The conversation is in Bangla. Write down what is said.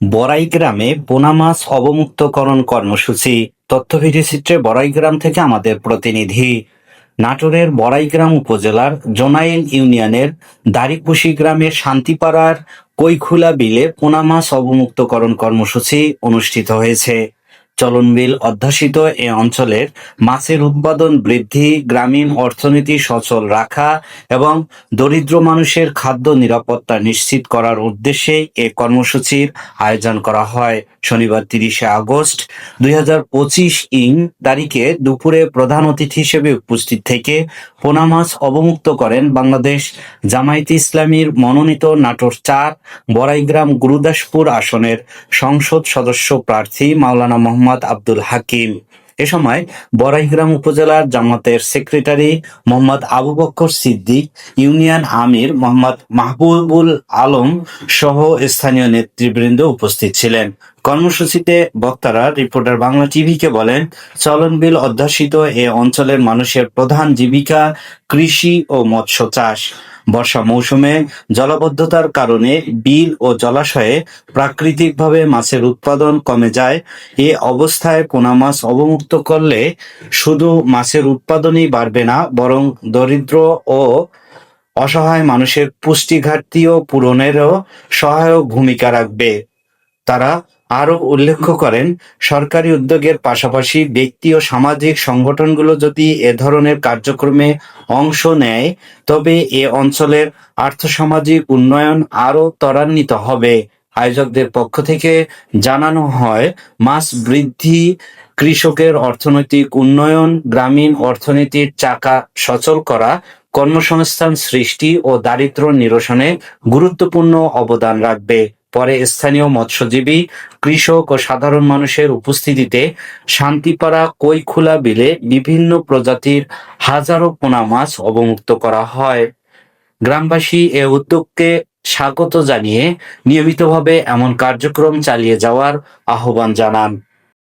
বড়াই গ্রামে পোনা মাছ অবমুক্তকরণ কর্মসূচি। তথ্য ভিডিওচিত্রে বড়াই গ্রাম থেকে আমাদের প্রতিনিধি। নাটোরের বড়াইগ্রাম উপজেলার জোনাইল ইউনিয়নের দারিকুশি গ্রামের শান্তিপাড়ার কৈখুলা বিলে পোনা মাছ অবমুক্তকরণ কর্মসূচি অনুষ্ঠিত হয়েছে। চলনবিল অধ্যাসিত এ অঞ্চলের মাছের উৎপাদন বৃদ্ধি, গ্রামীণ অর্থনীতি সচল রাখা এবং দরিদ্র মানুষের খাদ্য নিরাপত্তা নিশ্চিত করার উদ্দেশ্যে এ কর্মসূচির আয়োজন করা হয়। শনিবার তিরিশে আগস্ট দুই ইং তারিখে দুপুরে প্রধান অতিথি হিসেবে উপস্থিত থেকে পোনা মাছ অবমুক্ত করেন বাংলাদেশ জামায়াতে ইসলামীর মনোনীত নাটোর চার বড়াইগ্রাম গুরুদাসপুর আসনের সংসদ সদস্য প্রার্থী মাওলানা মোহাম্মদ আব্দুল হাকিম। এ সময় বড়াইগ্রাম উপজেলার জামাতের সেক্রেটারি মোহাম্মদ আবু বক্কর সিদ্দিক, ইউনিয়ন আমির মোহাম্মদ মাহবুবুল আলম সহ স্থানীয় নেতৃবৃন্দ উপস্থিত ছিলেন। কর্মসূচিতে বক্তারা রিপোর্টার বাংলা টিভিকে বলেন চলনবিল অধ্যাসিত এ অঞ্চলের মানুষের প্রধান জীবিকা কৃষি ও মৎস্য চাষ। বর্ষা মৌসুমে জলাবদ্ধতার কারণে বিল ও জলাশয়ে প্রাকৃতিকভাবে মাছের উৎপাদন কমে যায়। এ অবস্থায় পোনা মাছ অবমুক্ত করলে শুধু মাছের উৎপাদনই বাড়বে না, বরং দরিদ্র ও অসহায় মানুষের পুষ্টি ঘাটতিও পূরণেরও সহায়ক ভূমিকা রাখবে। তারা আরও উল্লেখ করেন, সরকারি উদ্যোগের পাশাপাশি ব্যক্তি ও সামাজিক সংগঠনগুলো যদি এ ধরনের কার্যক্রমে অংশ নেয়, তবে এ অঞ্চলের আর্থসামাজিক উন্নয়ন আরও ত্বরান্বিত হবে। আয়োজকদের পক্ষ থেকে জানানো হয়, মাছ বৃদ্ধি, কৃষকের অর্থনৈতিক উন্নয়ন, গ্রামীণ অর্থনীতির চাকা সচল করা, কর্মসংস্থান সৃষ্টি ও দারিদ্র্য নিরসনে গুরুত্বপূর্ণ অবদান রাখবে। পরে স্থানীয় মৎস্যজীবী, কৃষক ও সাধারণ মানুষের উপস্থিতিতে শান্তিপাড়া কৈখুলা বিলে বিভিন্ন প্রজাতির হাজারো পোনা মাছ অবমুক্ত করা হয়। গ্রামবাসী এ উদ্যোগকে স্বাগত জানিয়ে নিয়মিতভাবে এমন কার্যক্রম চালিয়ে যাওয়ার আহ্বান জানান।